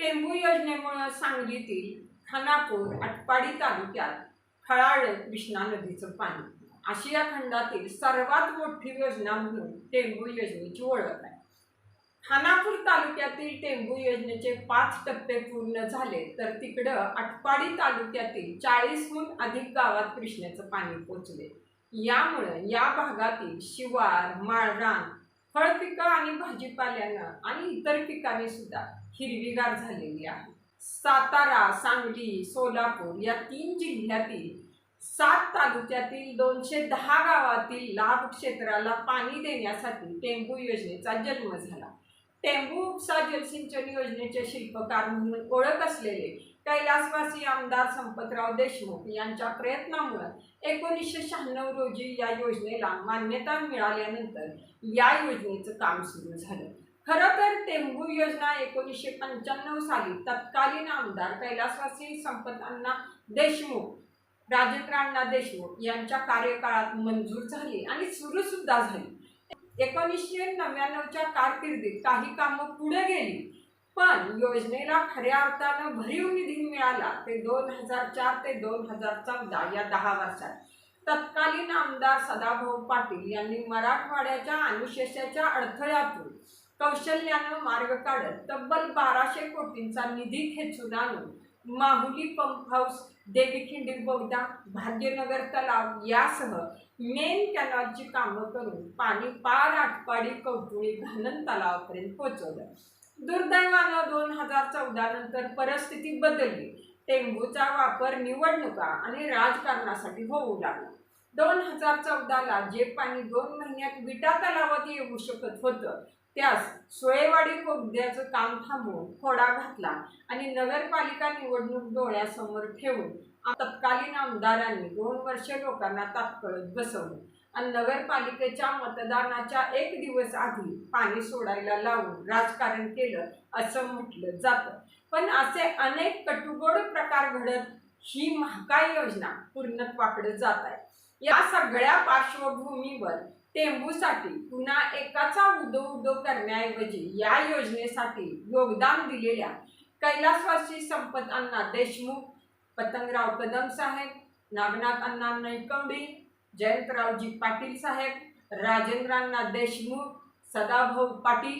टेंबू योजनेमुळं सांगलीतील खानापूर आटपाडी तालुक्यात खळाळत कृष्णा नदीचं पाणी. आशिया खंडातील सर्वात मोठी योजना म्हणून टेंबू योजनेची ओळख आहे. खानापूर तालुक्यातील टेंबू योजनेचे पाच टप्पे पूर्ण झाले तर तिकडं आटपाडी तालुक्यातील चाळीसहून अधिक गावात कृष्णेचं पाणी पोचले. यामुळे या भागातील शिवार माळरान फळपिकं आणि भाजीपाल्यानं आणि इतर पिकांनी सुद्धा हिरवीगार झालेली आहे. सातारा सांगली सोलापूर या तीन जिल्ह्यातील सात तालुक्यातील दोनशे दहा गावातील लाभ क्षेत्राला पाणी देण्यासाठी टेंबू योजनेचा जन्म झाला. टेंबू उपसा जलसिंचन योजनेचे शिल्पकार म्हणून ओळख असलेले कैलासवासी आमदार संपतराव देशमुख यांच्या प्रयत्नामुळे एकोणीसशे शहाण्णव रोजी या योजनेला मान्यता मिळाल्यानंतर या योजनेचं काम सुरू झालं. खरं तर टेंबू योजना एकोणीसशे पंच्याण्णव साली तत्कालीन आमदार कैलासवासी संपतांना देशमुख राजेंद्रांना देशमुख यांच्या कार्यकाळात मंजूर झाली आणि सुरू सुद्धा झाली. एकोणीसशे नव्याण्णवच्या कारकिर्दीत काही कामं पुढे गेली पण योजनेला खऱ्या अर्थानं भरीव निधी मिळाला ते दोन हजार चार ते दोन हजार चौदा या दहा वर्षात. तत्कालीन आमदार सदाभाऊ पाटील यांनी मराठवाड्याच्या अनुशेषाच्या अडथळ्यातून कौशल्यानं मार्ग काढत तब्बल बाराशे कोटींचा निधी खेचून आणून माहुली पंप हाऊस देवीखिंडी बोगदा भाग्यनगर तलाव यासह मेन कॅनॉलची कामं करून पाणी पार आटपाडी कौटुळी घाणन तलावापर्यंत पोहोचवलं. दुर्दैवानं दोन हजार चौदा नंतर परिस्थिती बदलली. टेंबूचा वापर निवडणुका आणि राजकारणासाठी होऊ लागला. दोन हजार चौदाला जे पाणी दोन महिन्यात विटा तलावात येऊ शकत होतं. त्यास सोयेवाडी बोगद्याचं काम थांबवून खोडा घातला आणि नगरपालिका निवडणूक डोळ्यासमोर ठेवून तत्कालीन आमदारांनी दोन वर्ष लोकांना तात्कळत बसवलं. आणि नगरपालिकेच्या मतदानाच्या एक दिवस आधी पाणी सोडायला लावून राजकारण केलं असं म्हटलं जातं. पण असे अनेक कटुगोड प्रकार घडत ही महाकाय योजना पूर्णत्वाकडे जात आहे. या सगळ्या पार्श्वभूमीवर टेंबूसाठी पुन्हा एकाचा उदो उदो करण्याऐवजी या योजनेसाठी योगदान दिलेल्या कैलासवासी संपत अण्णा देशमुख पतंगराव कदम साहेब नागनाथ अण्णा नैकंबी जयंतरावजी पाटील साहेब राजेंद्रांना देशमुख सदाभाऊ पाटील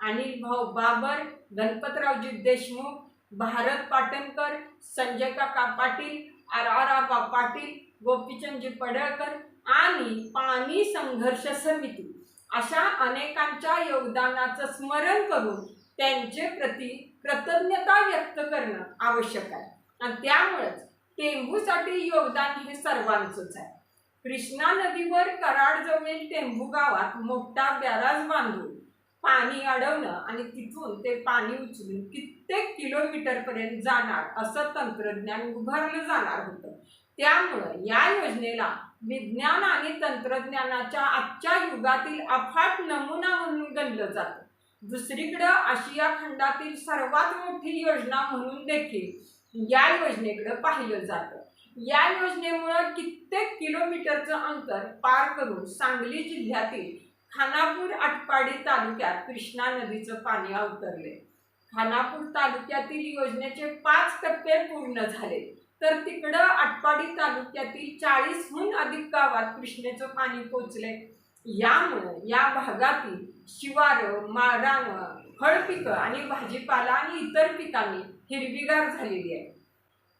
अनिल भाऊ बाबर गणपतरावजी देशमुख भारत पाटणकर संजय काका पाटील आर आर आबा पाटील गोपीचंदजी पडळकर आणि पाणी संघर्ष समिती अशा अनेकांच्या योगदानाचं स्मरण करून त्यांचे प्रती कृतज्ञता व्यक्त करणं आवश्यक आहे. आणि त्यामुळेच टेंभूसाठी योगदान हे सर्वांचंच आहे. कृष्णा नदीवर कराड कराडजवळील टेंभू गावात मोठा बॅराज बांधून पाणी अडवणं आणि तिथून ते पाणी उचलून कित्येक किलोमीटरपर्यंत जाणार असं तंत्रज्ञान उभारलं जाणार होतं. त्यामुळं या योजनेला विज्ञान आणि तंत्रज्ञानाच्या आजच्या युगातील अफाट नमुना म्हणून गणलं जातं. दुसरीकडं आशिया खंडातील सर्वात मोठी योजना म्हणून देखील या योजनेकडं पाहिलं जातं. या योजनेमुळं कित्येक किलोमीटरचं अंतर पार करून सांगली जिल्ह्यातील खानापूर आटपाडी तालुक्यात कृष्णा नदीचं पाणी अवतरले. खानापूर तालुक्यातील योजनेचे पाच टप्पे पूर्ण झाले. तर तिकडं आटपाडी तालुक्यातील चाळीसहून अधिक गावात कृष्णेचं पाणी पोचलंय. यामुळं या भागातील शिवारं माळरानं फळपिकं आणि भाजीपाला आणि इतर पिकांनी हिरवीगार झालेली आहे.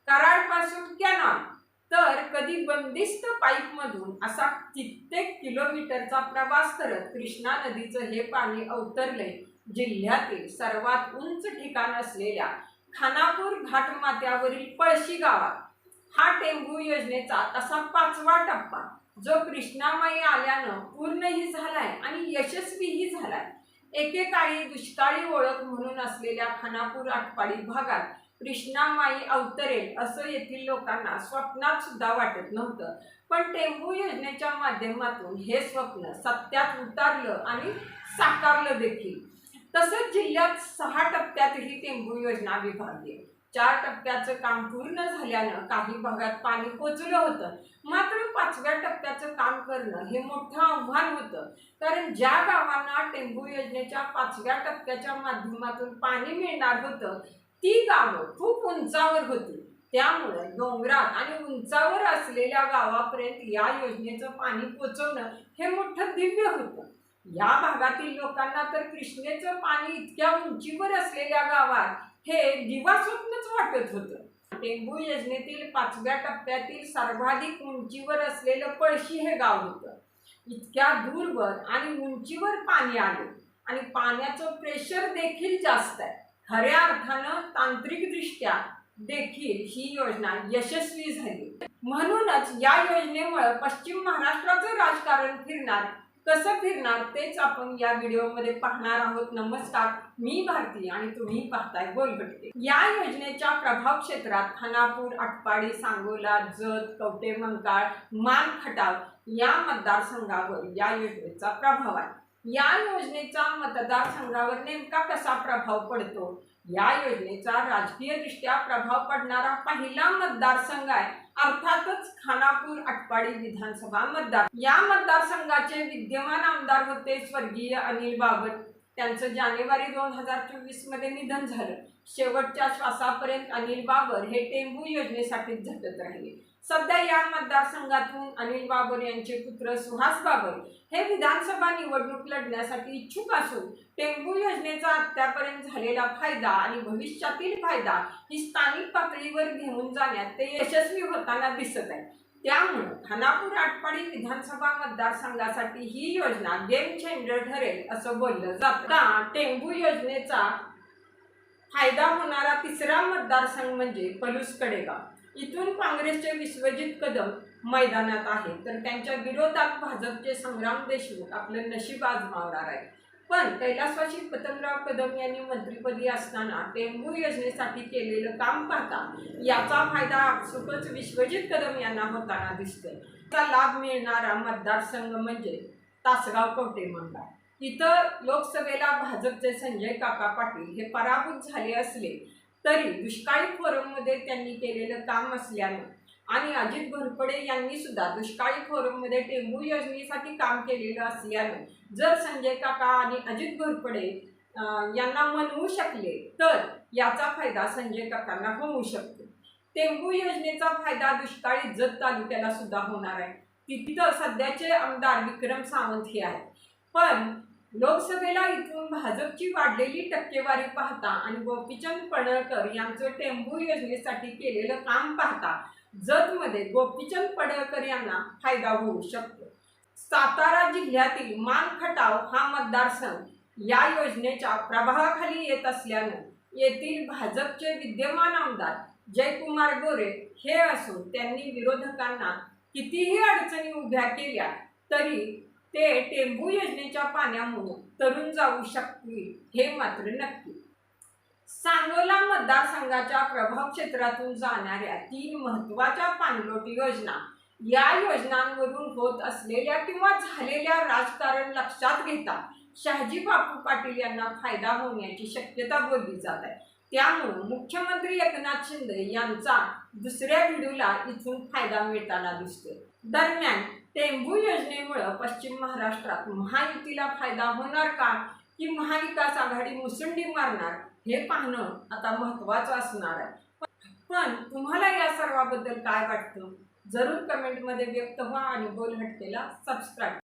कराडपासून कॅनॉल. तर कधी बंदिस्त पाईपमधून असा कित्येक किलोमीटरचा प्रवास करत कृष्णा नदीचं हे पाणी अवतरले जिल्ह्यातील सर्वात उंच ठिकाण असलेल्या खानापूर घाटमात्यावरील पळशी गावात. हा टेंभू योजनेचा तसा पाचवा टप्पा. जो कृष्णामाई आल्यानं पूर्णही झालाय आणि यशस्वीही झालाय. एकेकाळी दुष्काळी ओळख म्हणून असलेल्या खानापूर आटपाडी भागात कृष्णामाई अवतरेल असं येथील लोकांना स्वप्नात सुद्धा वाटत नव्हतं. पण टेंभू योजनेच्या माध्यमातून हे स्वप्न सत्यात उतारलं आणि साकारलं देखील. तसंच जिल्ह्यात सहा टप्प्यात ही टेंबू योजना विभागली. चार टप्प्याचं काम पूर्ण झाल्यानं काही भागात पाणी पोचलं होतं. मात्र पाचव्या टप्प्याचं काम करणं हे मोठं आव्हान होतं. कारण ज्या गावांना टेंबू योजनेच्या पाचव्या टप्प्याच्या माध्यमातून पाणी मिळणार होतं ती गावं खूप उंचावर होती. त्यामुळे डोंगरात आणि उंचावर असलेल्या गावापर्यंत या योजनेचं पाणी पोचवणं हे मोठं दिव्य होतं. या भागातील लोकांना तर कृष्णेचं पाणी इतक्या उंचीवर असलेल्या गावात हे दिवास्वप्नच वाटत होतं. टेंबू योजनेतील पाचव्या टप्प्यातील सर्वाधिक उंचीवर असलेलं पळशी हे गाव होतं. इतक्या दूरवर आणि उंचीवर पाणी आलं आणि पाण्याचं प्रेशर देखील जास्त आहे. खऱ्या अर्थानं तांत्रिकदृष्ट्या देखील ही योजना यशस्वी झाली. म्हणूनच या योजनेमुळे पश्चिम महाराष्ट्राचं राजकारण फिरणार कसं फिरणार तेच आपण या व्हिडिओमध्ये पाहणार आहोत. नमस्कार मी भारती आणि तुम्ही पाहताय गोलगट्टे या योजनेच्या प्रभाव क्षेत्रात खानापूर आटपाडी सांगोला जत कवटे मंकाळ मान खटाव या मतदारसंघावर या योजनेचा प्रभाव आहे. या योजनेचा मतदारसंघावर नेमका कसा प्रभाव पडतो? या योजनेचा राजकीयदृष्ट्या प्रभाव पडणारा पहिला मतदारसंघ आहे. अर्थातच खानापूर आटपाडी विधानसभा मतदार. या मतदारसंघाचे विद्यमान आमदार होते स्वर्गीय अनिल बाबत त्यांचं जानेवारी दोन हजार चोवीसमध्ये निधन झालं. शेवटच्या श्वासापर्यंत अनिल बाबर हे टेंबू योजनेसाठीच झटत राहिले. सध्या या मतदारसंघातून अनिल बाबर यांचे पुत्र सुहास बाबर हे विधानसभा निवडणूक लढण्यासाठी इच्छुक असून टेंबू योजनेचा आत्तापर्यंत झालेला फायदा आणि भविष्यातील फायदा ही स्थानिक पातळीवर घेऊन जाण्यात ते यशस्वी होताना दिसत आहे. त्यामुळं खानापूर आटपाडी विधानसभा मतदारसंघासाठी ही योजना गेम चेंजर ठरेल असं बोललं जातं. टेंगू टेंबू योजनेचा फायदा होणारा तिसरा मतदारसंघ म्हणजे पलूस कडेगाव इथून काँग्रेसचे विश्वजित कदम मैदानात आहेत. तर त्यांच्या विरोधात भाजपचे संग्राम देशमुख आपलं नशीब आजमावणार आहे पण कैलासवासी पतंगराव कदम यांनी मंत्रिपदी असताना डेंगू योजनेसाठी केलेलं काम पाहता याचा फायदा आपसुकच विश्वजित कदम यांना होताना दिसतोय. त्याचा लाभ मिळणारा मतदारसंघ म्हणजे तासगाव कवटे मंडळ. इथं लोकसभेला भाजपचे संजय काका पाटील हे पराभूत झाले असले तरी दुष्काळी फोरममध्ये त्यांनी केलेलं काम असल्यानं आणि अजित घोरपडे यांनी सुद्धा दुष्काळी फोरममध्ये टेंबू योजनेसाठी काम केलेलं असल्यानं जर संजय काका आणि अजित घोरपडे यांना मनवू शकले तर याचा फायदा संजय काकांना होऊ शकतो. टेंबू योजनेचा फायदा दुष्काळी जत तालुक्याला सुद्धा होणार आहे. तिथं सध्याचे आमदार विक्रम सावंत हे आहेत. पण लोकसभेला इथून भाजपची वाढलेली टक्केवारी पाहता आणि गोपीचंद पडळकर यांचं टेंबू योजनेसाठी केलेलं काम पाहता जतमध्ये गोपीचंद पडळकर यांना फायदा होऊ शकतो. सातारा जिल्ह्यातील मान खटाव हा मतदारसंघ या योजनेच्या प्रभावाखाली येत असल्यानं येथील भाजपचे विद्यमान आमदार जयकुमार गोरे हे असून त्यांनी विरोधकांना कितीही अडचणी उभ्या केल्या तरी ते टेंबू योजनेच्या पाण्यामुळे तरुण जाऊ शकतील हे मात्र नक्की. सांगोला मतदारसंघाच्या प्रभाव क्षेत्रातून जाणाऱ्या तीन महत्त्वाच्या पाणलोट योजना या योजनांवरून होत असलेल्या किंवा झालेल्या राजकारण लक्षात घेता शहाजी बापू पाटील यांना फायदा होण्याची शक्यता बोलली जात आहे. त्यामुळं मुख्यमंत्री एकनाथ शिंदे यांचा दुसऱ्या व्हिडिओला इथून फायदा मिळताना दिसतोय. दरम्यान टेंबू योजनेमुळं पश्चिम महाराष्ट्रात महायुतीला फायदा होणार का? की महाविकास आघाडी मुसंडी मारणार? हे पाहणं आता महत्त्वाचं असणार आहे. पण तुम्हाला या सर्वाबद्दल काय वाटतं? जरूर कमेंटमध्ये व्यक्त व्हा आणि बोल हटकेला सबस्क्राईब